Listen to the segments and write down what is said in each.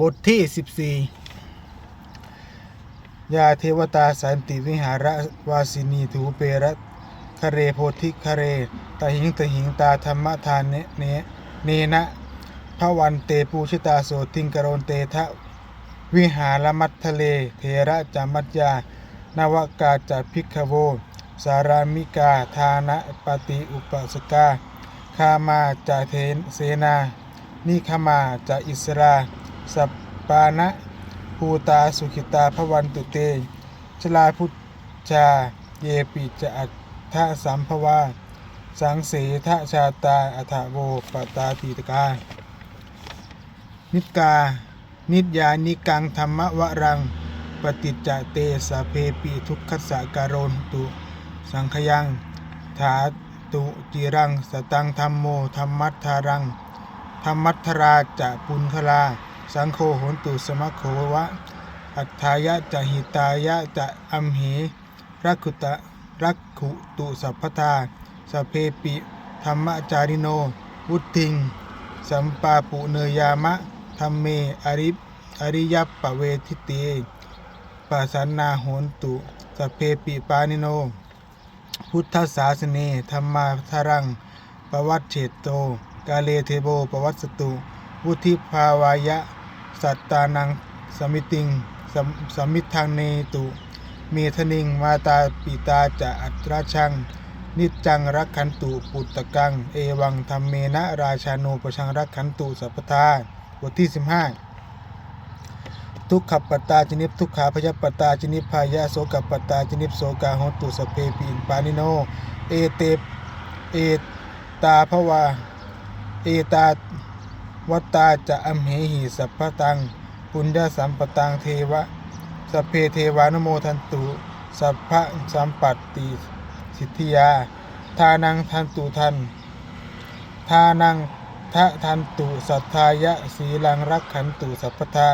บทที่ 14 ยาเทวตาสันติวิหารวาสินีถูเประคเรโพธิคเรตหิงตหิงตาธรรมทานเนเนเนนะพระวันเตปูชิตาโสติงกรนเตทะวิหารมัททะเล เทระจามัจยานวกาจพิกขโว สารามิกาทานะปฏิอุปสกาคามาจาเทนเสนา นิคมาจาอิสรา สัปปานะภูตาสุขิตาพวันตุเต ชลาพุทชาเยปิจะอัฏฐสัมภวาสังเสทชาตาอัฐโวปตาตีตกา นิกา นิยานิกังธรรมวรัง ปฏิจจเตสะเพปิทุกขสะการนตุ สังขยัง ถาตุจิรัง สตังธรรมโมธรรมัทธารัง ธรรมัทธราจะปุนคลา สังโฆโหนตุสมะโขวะ อัฏฐายะจะหิตายะจะอัมเหรักขุตะรักขุตุสัพพทาสเพปิธรรมจาริโน วุติง สัมปาปุเนยามะธรรมเมอริอริยปะเวทิเตปัสสนนาโหนตุสเพปิปานิโน พุทธศาสเนธรรมาทารังปวัตเฉตโต กาเลเทโบปวัตสตุ วุธิภาวายะ สัตตานังสมิติงสมสมิทางเนตุ เมทนิงมาตาปิตาจะอัตราชัง นิจจังรักขันตุปุตตะกัง เอวังธรรมเมนะราชาโนประชังรักขันตุสัพทาบทที่ 15 ทุกขปตตาจนิพทุกขาพยปตตาจนิพายะโสกปตตาจนิพโสกาหตุสเพปินปานิโน เอเตเอตาภวา เอตา วัตตาจะอัมเหหิสัพพตัง ปุญญสัมปตังเทวะสพเพเทวานโมทันตุ สัพพะสัมปัตติสิทธิยา ทานังทันตุทัน ทานังทะทันตุสัทธายะสีลังรักขันตุสัพพทา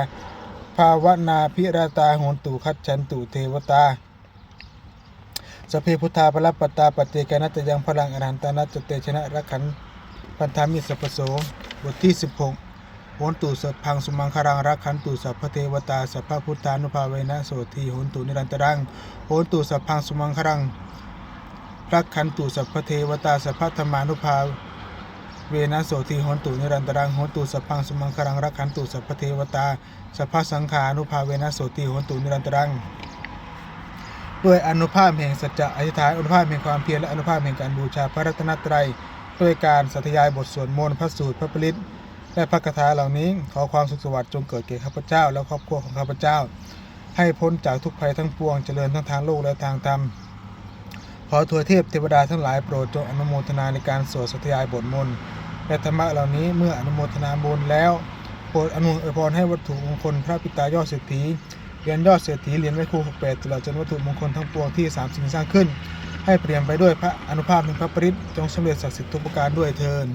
ภาวนาพิราตาโหนตุคัจฉันตุเทวตาสเพพุทธาปรัปตาปฏิกานัตยังพลังอรหันตานัตเตชนะรักขันพันธามิสัพโส บทที่ 16โหนตุสัพพังสุมังคารังรักขันตุสัพพเทวตาสัพพพุทธานุภาเวนะโสทีโหนตุนิรันตรังโหนตุสัพพังสุมังคารังรักขันตุสัพพเทวตาสัพพธรรมานุภาเวนะโสทีโหนตุนิรันตรังโหนตุสัพพังสุมังคารังรักขันตุสัพพเทวตาสัพพสังขานุภาเวนะโสทีโหนตุนิรันตรังด้วยอนุภาพแห่งสัจจะอธิษฐานอนุภาพแห่งความเพียรและอนุภาพแห่งการบูชาพระรัตนตรัย ด้วยการสัตยายบทสวดมนต์พระสูตรพระปริตและพระคาถาเหล่านี้ ขอความสุขสวัสดิ์จงเกิดแก่ข้าพเจ้า และครอบครัวของข้าพเจ้า ให้พ้นจากทุกภัยทั้งปวงเจริญทั้งทางโลกและทางธรรมขอทวยเทพเทวดาทั้งหลายโปรดจงอนุโมทนาในการสวดสัตยายบทมนต์และธรรมะเหล่านี้เมื่ออนุโมทนาบุญแล้วโปรดอนุอวยพรให้วัตถุมงคลพระปิตายอดเศรษฐีเหรียญยอดเศรษฐีเหรียญไว้ครู68ตลอดจนวัตถุมงคลทั้งปวงที่สามสิ่งสร้างขึ้น ให้เปลี่ยนไปด้วยพระอนุภาพแห่งพระปริตจงสำเร็จศักดิ์สิทธิ์ทุกประการด้วยเทิน